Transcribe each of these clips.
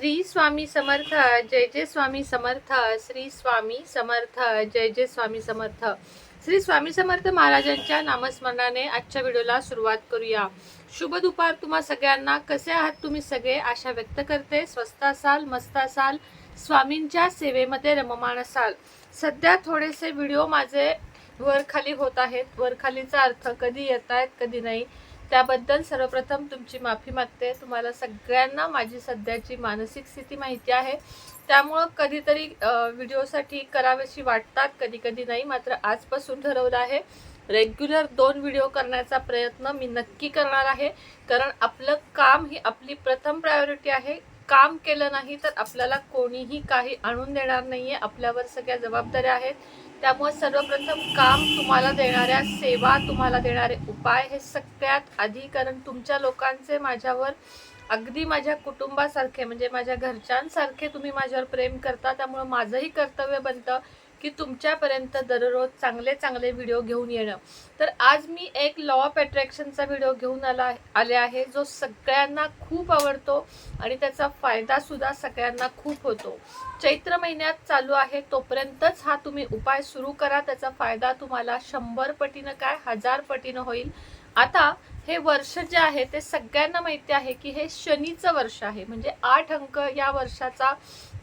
श्री स्वामी समर्थ जय जय स्वामी समर्थ श्री स्वामी समर्थ जय जय स्वामी समर्थ. श्री स्वामी समर्थ महाराजांच्या नामस्मरणाने आजच्या व्हिडिओला सुरुवात करूया. शुभ दुपार तुम्हा सगळ्यांना. कसे आहात तुम्ही सगळे? आशा व्यक्त करते. स्वस्त असाल मस्त असाल स्वामींच्या सेवेमध्ये रममाण असाल. सध्या थोडेसे व्हिडिओ माझे वर खाली होत आहेत. वर खालीचा अर्थ कधी येत आहेत कधी नाही. त्याबद्दल सर्वप्रथम तुमची माफी मागते. तुम्हाला सगळ्यांना माझी सध्याची मानसिक स्थिती माहिती आहे. त्यामुळं कधीतरी व्हिडिओसाठी करावेशी वाटतात कधी कधी नाही. मात्र आजपासून ठरवलं आहे. रेग्युलर दोन व्हिडिओ करण्याचा प्रयत्न मी नक्की करणार आहे. कारण आपलं काम ही आपली प्रथम प्रायोरिटी आहे. काम केलं नाही तर आपल्याला कोणीही काही आणून देणार नाही आहे आपल्यावर सगळ्या जबाबदाऱ्या आहेत. त्यामुळे सर्वप्रथम काम तुम्हाला देणाऱ्या सेवा तुम्हाला देणारे उपाय हे सगळ्यात आधी कारण तुमच्या लोकांचे माझ्यावर अगदी माझ्या कुटुंबासारखे म्हणजे माझ्या घरच्यांसारखे तुम्ही माझ्यावर प्रेम करता त्यामुळं माझंही कर्तव्य बनतं. की तुमच्यापर्यंत दररोज चांगले चांगले व्हिडिओ घेऊन येणं. तर आज मी एक लॉ ऑफ अट्रॅक्शनचा व्हिडिओ घेऊन आला आले आहे जो सगळ्यांना खूप आवडतो आणि त्याचा फायदा सुद्धा सगळ्यांना खूप होतो. चैत्र महिन्यात चालू आहे तोपर्यंतच हा तुम्ही उपाय सुरू करा. त्याचा फायदा तुम्हाला शंभर पटीनं काय हजार पटीनं होईल. आता हे वर्ष जे आहे ते सगळ्यांना माहिती आहे की हे शनीचं वर्ष आहे. म्हणजे आठ अंक या वर्षाचा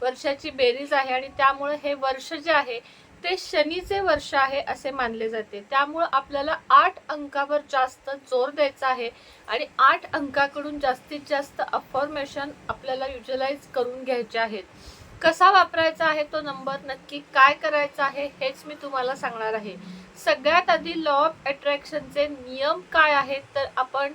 वर्षाची बेरीज आहे आणि त्यामुळे हे वर्ष जे आहे ते शनीचे वर्ष आहे असे मानले जाते. त्यामुळं आपल्याला आठ अंकावर जास्त जोर द्यायचा आहे आणि आठ अंकाकडून जास्तीत जास्त अफॉर्मेशन आपल्याला युजलाइज करून घ्यायचे आहेत. कसा वापरायचा आहे तो नंबर नक्की काय करायचा आहे हेच मी तुम्हाला सांगणार आहे. सगळ्यात आधी लॉ ऑफ अट्रॅक्शनचे नियम काय आहेत? तर आपण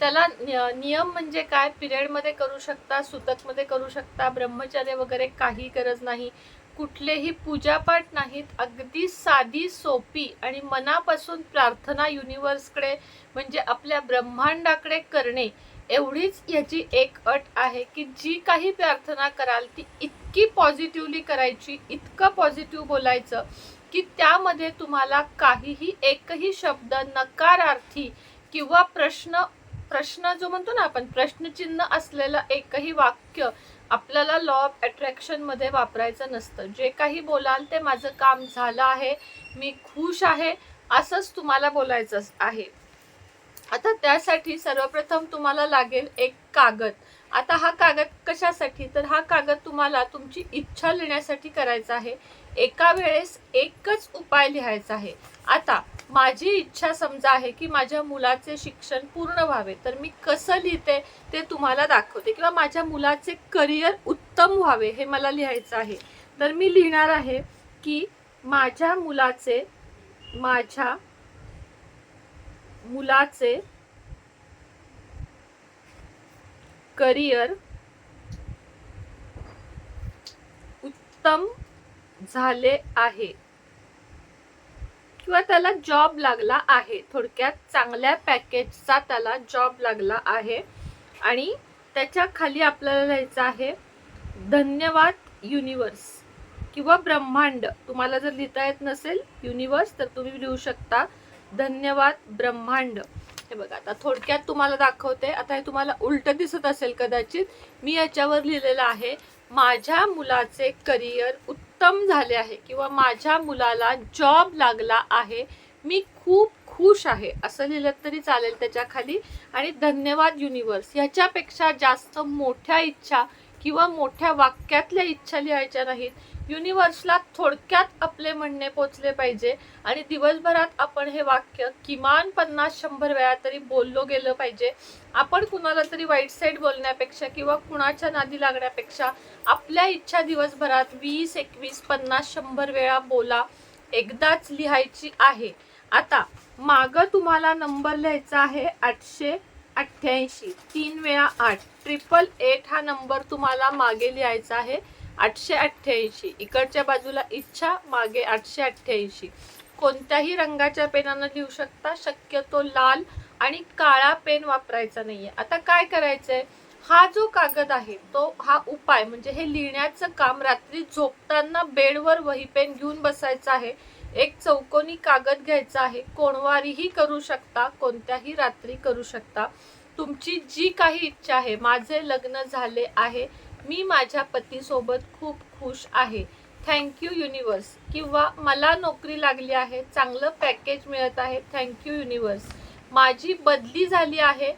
त्याला नियम म्हणजे काय? पिरियडमध्ये करू शकता सुतकमध्ये करू शकता ब्रह्मचर्य वगैरे काही गरज नाही. कुठलेही पूजापाठ नाहीत. अगदी साधी सोपी आणि मनापासून प्रार्थना युनिवर्सकडे म्हणजे आपल्या ब्रह्मांडाकडे करणे एवढीच याची एक अट आहे की जी काही प्रार्थना कराल ती इतकी पॉझिटिव्हली करायची इतकं पॉझिटिव्ह बोलायचं की त्यामध्ये तुम्हाला काहीही एकही शब्द नकारार्थी किंवा प्रश्न प्रश्न जो म्हणतो ना आपण प्रश्नचिन्ह असलेलं एकही वाक्य आपल्याला लॉ ऑफ अट्रॅक्शनमध्ये वापरायचं नसतं. जे काही बोलाल ते माझं काम झालं आहे मी खुश आहे असंच तुम्हाला बोलायचं आहे. आता त्यासाठी सर्वप्रथम तुम्हाला लागेल एक कागद. आता हा कागद कशासाठी? तर हा कागद तुम्हाला तुमची इच्छा लिहिण्यासाठी करायचा आहे. एका वेळेस एकच उपाय लिहायचा आहे. आता माझी इच्छा समजा आहे की माझ्या मुलाचे शिक्षण पूर्ण व्हावे तर मी कसं लिहिते ते तुम्हाला दाखवते किंवा माझ्या मुलाचे करिअर उत्तम व्हावे हे मला लिहायचं आहे. तर मी लिहिणार आहे की माझ्या मुलाचे माझ्या मुलाचे करिअर उत्तम झाले आहे. किंवा त्याला जॉब लागला आहे. थोडक्यात चांगल्या पॅकेजचा त्याला जॉब लागला आहे. आणि त्याच्याखाली आपल्याला लिहायचं आहे धन्यवाद युनिवर्स किंवा ब्रह्मांड. तुम्हाला जर लिहिता येत नसेल युनिवर्स तर तुम्ही लिहू शकता धन्यवाद ब्रह्मांड. हे बघा आता थोडक्यात तुम्हाला दाखवते. आता हे तुम्हाला उलट दिसत असेल कदाचित. मी याच्यावर लिहिलेलं आहे माझ्या मुलाचे करिअर उत्तम झाले आहे किंवा माझ्या मुलाला जॉब लागला आहे मी खूप खुश आहे असं लिहिलं तरी चालेल त्याच्याखाली आणि धन्यवाद युनिवर्स ह्याच्यापेक्षा जास्त मोठ्या इच्छा किंवा मोठ्या वाक्यातल्या इच्छा लिहायच्या नाहीत. युनिव्हर्सला थोडक्यात आपले म्हणणे पोचले पाहिजे. आणि दिवसभरात आपण हे वाक्य किमान पन्नास शंभर वेळा तरी बोललो गेलं पाहिजे. आपण कुणाला तरी वाईट साईड बोलण्यापेक्षा किंवा कुणाच्या नादी लागण्यापेक्षा आपल्या इच्छा दिवसभरात वीस एकवीस पन्नास शंभर वेळा बोला. एकदाच लिहायची आहे. आता मागं तुम्हाला नंबर लिहायचा आहे आठशे अठ्ठ्याऐंशी. तीन वेळा आठ. ट्रिपल एट हा नंबर तुम्हाला मागे लिहायचा आहे. आठशे अठ्ठ्याऐंशी. इकडच्या बाजूला इच्छा मागे आठशे अठ्ठ्याऐंशी. कोणत्याही रंगाच्या पेनानं लिहू शकता. शक्यतो लाल आणि काळा पेन वापरायचा नाहीये. आता काय करायचंय? हा जो कागद आहे तो हा उपाय म्हणजे हे लिहिण्याचं काम रात्री झोपताना बेडवर वही पेन घेऊन बसायचं आहे. एक चौकोनी कागद घ्यायचा आहे. कोणवारीही करू शकता कोणत्याही रात्री करू शकता. तुमची जी काही इच्छा आहे माझे लग्न झाले आहे मी माझ्या पतीसोबत खूप खुश आहे. थँक्यू युनिवर्स किंवा मला नोकरी लागली आहे चांगलं पॅकेज मिळत आहे थँक्यू युनिवर्स माझी बदली झाली आहे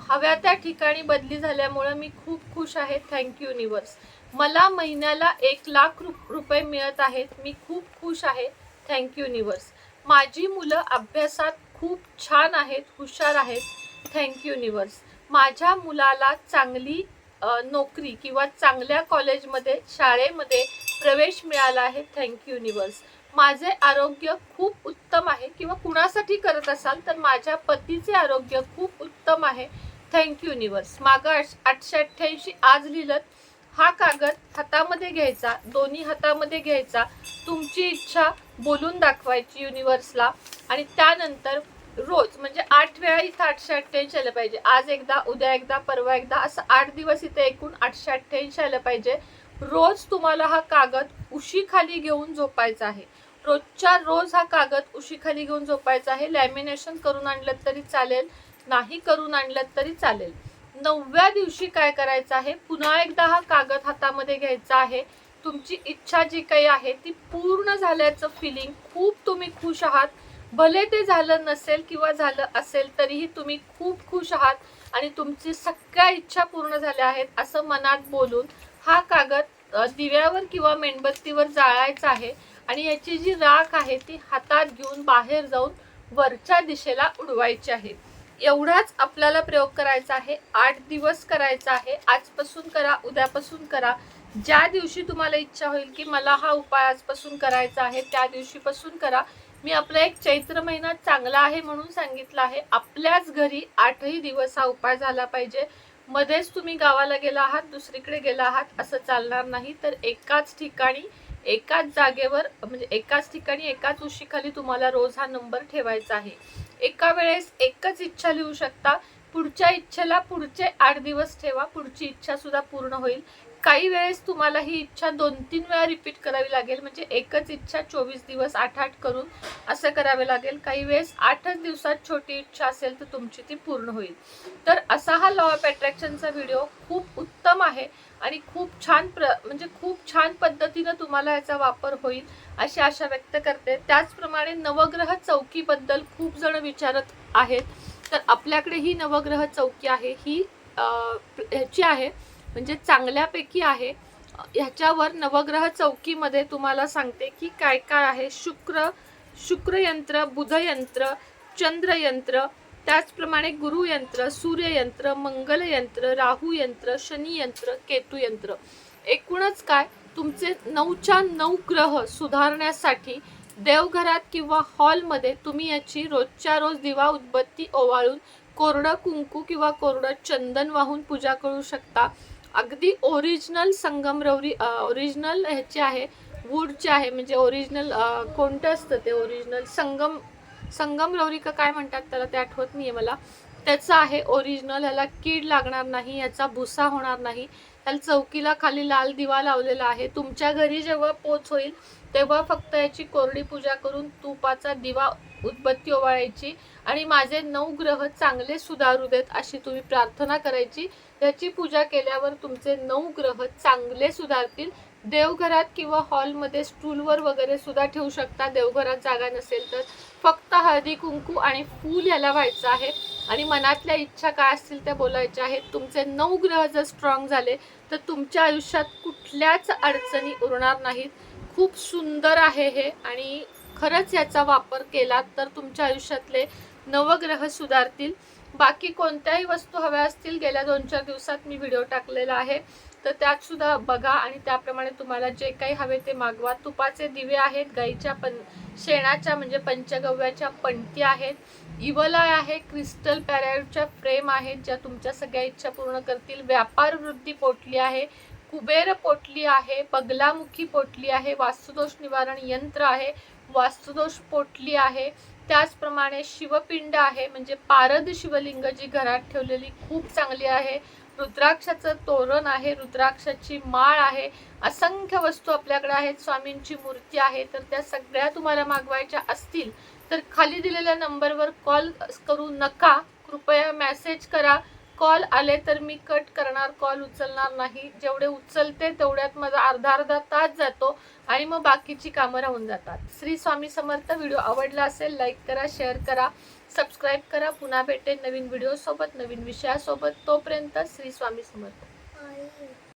हव्या त्या ठिकाणी बदली झाल्यामुळं मी खूप खुश आहे थँक्यू युनिवर्स मला महिन्याला एक लाख रुपये मिळत आहेत मी खूप खुश आहे थँक्यू युनिवर्स माझी मुलं अभ्यासात खूप छान आहेत हुशार आहेत थँक्यू युनिवर्स माझ्या मुलाला चांगली नोकरी किंवा चांगल्या कॉलेजमध्ये शाळेमध्ये प्रवेश मिळाला आहे. थँक्यू युनिवर्स माझे आरोग्य खूप उत्तम आहे. किंवा कुणासाठी करत असाल तर माझ्या पतीचे आरोग्य खूप उत्तम आहे. थँक्यू युनिवर्स मागं आठशे अठ्ठ्याऐंशी आज लिहिलं हा कागद हातामध्ये घ्यायचा दोन्ही हातामध्ये घ्यायचा. तुमची इच्छा बोलून दाखवायची युनिवर्सला आणि त्यानंतर रोज म्हणजे आठ वेळा इथं आठशे अठ्ठ्याऐंशी आलं पाहिजे. आज एकदा उद्या एकदा परवा एकदा असं आठ दिवस इथे एकूण आठशे अठ्ठ्याऐंशी आलं पाहिजे. रोज तुम्हाला हा कागद उशीखाली घेऊन झोपायचा आहे. रोजच्या रोज हा कागद उशीखाली घेऊन झोपायचा आहे. लॅमिनेशन करून आणलं तरी चालेल नाही करून आणलं तरी चालेल. नवव्या दिवशी काय करायचं आहे? पुन्हा एकदा हा कागद हातामध्ये घ्यायचा आहे. तुमची इच्छा जी काही आहे ती पूर्ण झाल्याचं फिलिंग खूप तुम्ही खुश आहात. भले ते झालं नसेल किंवा झालं असेल तरीही तुम्ही खूप खुश आहात आणि तुमची सगळ्या इच्छा पूर्ण झाल्या आहेत असं मनात बोलून हा कागद दिव्यावर किंवा मेणबत्तीवर जाळायचा आहे आणि याची जी राख आहे ती हातात घेऊन बाहेर जाऊन वरच्या दिशेला उडवायची आहे. एवढाच आपल्याला प्रयोग करायचा आहे. आठ दिवस करायचा आहे. आजपासून करा उद्यापासून करा. ज्या दिवशी तुम्हाला इच्छा होईल की मला हा उपाय आजपासून करायचा आहे त्या दिवशीपासून करा. मी आपला एक चैत्र महिना चांगला आहे म्हणून सांगितलं आहे. आपल्याच घरी आठही दिवस हा उपाय झाला पाहिजे. मध्येच तुम्ही गावाला गेला आहात दुसरीकडे गेला आहात असं चालणार नाही. तर एकाच ठिकाणी एकाच जागेवर म्हणजे एकाच ठिकाणी एकाच उशीखाली तुम्हाला रोज हा नंबर ठेवायचा आहे. एका वेळेस एकच इच्छा लिहू शकता. पुढच्या इच्छेला पुढचे आठ दिवस ठेवा. पुढची इच्छा सुद्धा पूर्ण होईल. काही वेळेस तुम्हाला ही इच्छा दोन तीन वेळा रिपीट करावी लागेल. म्हणजे एकच इच्छा चोवीस दिवस आठ आठ करून असं करावे लागेल. काही वेळेस आठच दिवसात छोटी इच्छा असेल तर तुमची ती पूर्ण होईल. तर असा हा लॉ ऑफ अट्रॅक्शनचा व्हिडिओ खूप उत्तम आहे आणि खूप छान प्र म्हणजे खूप छान पद्धतीनं तुम्हाला याचा वापर होईल अशी आशा व्यक्त करते. त्याचप्रमाणे नवग्रह चौकीबद्दल खूप जण विचारत आहेत. तर आपल्याकडे ही नवग्रह चौकी आहे. ही ह्याची आहे. म्हणजे चांगल्यापैकी आहे. ह्याच्यावर नवग्रह चौकीमध्ये तुम्हाला सांगते की काय काय आहे. शुक्र शुक्रयंत्र बुधयंत्र चंद्रयंत्र त्याचप्रमाणे गुरुयंत्र सूर्ययंत्र मंगलयंत्र राहूयंत्र शनियंत्र केतुयंत्र. एकूणच काय? तुमचे नऊच्या नऊ ग्रह सुधारण्यासाठी देवघरात किंवा हॉलमध्ये तुम्ही याची रोजच्या रोज दिवा उदबत्ती ओवाळून कोरडं कुंकू किंवा कोरडं चंदन वाहून पूजा करू शकता. अगदी ओरिजिनल संगमरवरी ओरिजिनल ह्याचे आहे वूडचे आहे म्हणजे ओरिजिनल कोणतं असतं ते ओरिजिनल संगम संगमरवरी का काय म्हणतात त्याला? ते आठवत नाही आहे मला. त्याचं आहे ओरिजिनल ह्याला कीड लागणार नाही याचा भुसा होणार नाही. त्याला चौकीला खाली लाल दिवा लावलेला आहे. तुमच्या घरी जेव्हा पोच होईल तेव्हा फक्त याची कोरडी पूजा करून तुपाचा दिवा उदबत्ती ओवाळायची. आणि माझे नऊ ग्रह चांगले सुधारू देत अशी तुम्ही प्रार्थना करायची. याची पूजा केल्यावर तुमचे नऊ ग्रह चांगले सुधारतील. देवघरात किंवा हॉलमध्ये स्टूलवर वगैरे सुद्धा ठेवू शकता. देवघरात जागा नसेल तर. फक्त हळदी कुंकू आणि फूल याला व्हायचं आहे. आणि मनातल्या इच्छा काय असतील त्या बोलायच्या आहेत. तुमचे नऊ ग्रह जर स्ट्रॉंग झाले तर तुमच्या आयुष्यात कुठल्याच अडचणी उरणार नाहीत. खूप सुंदर आहे हे. आणि खरंच याचा वापर केला तर तुमच्या आयुष्यातले नवग्रह सुधारतील. बाकी कोणत्याही वस्तू हव्या असतील गेल्या दोन चार दिवसात मी व्हिडिओ टाकलेला आहे. तर त्यात सुद्धा बघा आणि त्याप्रमाणे तुम्हाला जे काही हवे ते मागवा. तुपाचे दिवे आहेत गाईच्या पण शेणाच्या म्हणजे पंचगव्याच्या पणती आहेत. इवलाय आहे क्रिस्टल पॅरायडच्या फ्रेम आहेत ज्या तुमच्या सगळ्या इच्छा पूर्ण करतील. व्यापार वृद्धी पोटली आहे कुबेर पोटली आहे बगलामुखी पोटली आहे वास्तुदोष निवारण यंत्र आहे वास्तुदोष पोटली आहे. त्याचप्रमाणे शिवपिंड आहे म्हणजे पारद शिवलिंग जी घरात ठेवलेली खूप चांगली आहे. रुद्राक्षाचं तोरण आहे रुद्राक्षाची माळ आहे. असंख्य वस्तू आपल्याकडे आहेत स्वामींची मूर्ती आहे. तर त्या सगळ्या तुम्हाला मागवायच्या असतील तर खाली दिलेल्या नंबरवर कॉल करू नका. कृपया मेसेज करा. कॉल आले तर मी कट करणार कॉल उचलणार नाही. जेवढे उचलते तेवढ्यात माझा अर्धा अर्धा तास जातो आणि मग बाकीची कामं राहून जातात. श्री स्वामी समर्थ व्हिडिओ आवडला असेल लाईक करा शेअर करा सबस्क्राईब करा. पुन्हा भेटेन नवीन व्हिडिओसोबत नवीन विषयासोबत. तोपर्यंत श्री स्वामी समर्थ.